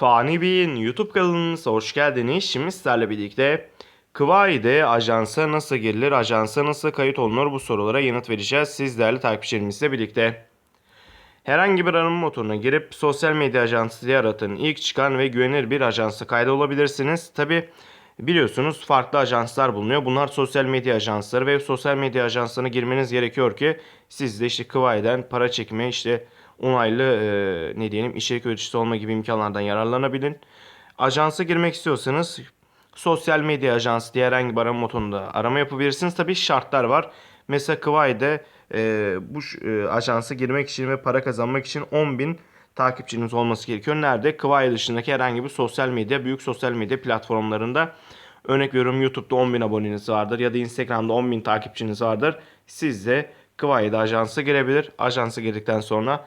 Fani Bey'in YouTube kanalınıza hoş geldiniz. Şimdi sizlerle birlikte Kıvayi'de ajansa nasıl girilir, ajansa nasıl kayıt olunur bu sorulara yanıt vereceğiz. Siz değerli takipçilerimizle birlikte. Herhangi bir arama motoruna girip sosyal medya ajansı diye aratın. İlk çıkan ve güvenilir bir ajansa kaydolabilirsiniz. Tabi biliyorsunuz farklı ajanslar bulunuyor. Bunlar sosyal medya ajansları ve sosyal medya ajanslarına girmeniz gerekiyor ki siz de işte Kıvayi'den para çekme işte onaylı e, ne diyelim içerik üreticisi olma gibi imkanlardan yararlanabilin. Ajansa girmek istiyorsanız sosyal medya ajansı diye herhangi bir arama motorunda arama yapabilirsiniz. Tabii şartlar var. Mesela Kıvayi'de e, bu e, ajansa girmek için ve para kazanmak için 10.000 takipçiniz olması gerekiyor. Nerede? Kıvayi dışındaki herhangi bir sosyal medya, büyük sosyal medya platformlarında. Örnek veriyorum YouTube'da 10.000 aboneniz vardır ya da Instagram'da 10.000 takipçiniz vardır. Siz de Kıvayi'de ajansa girebilir. Ajansa girdikten sonra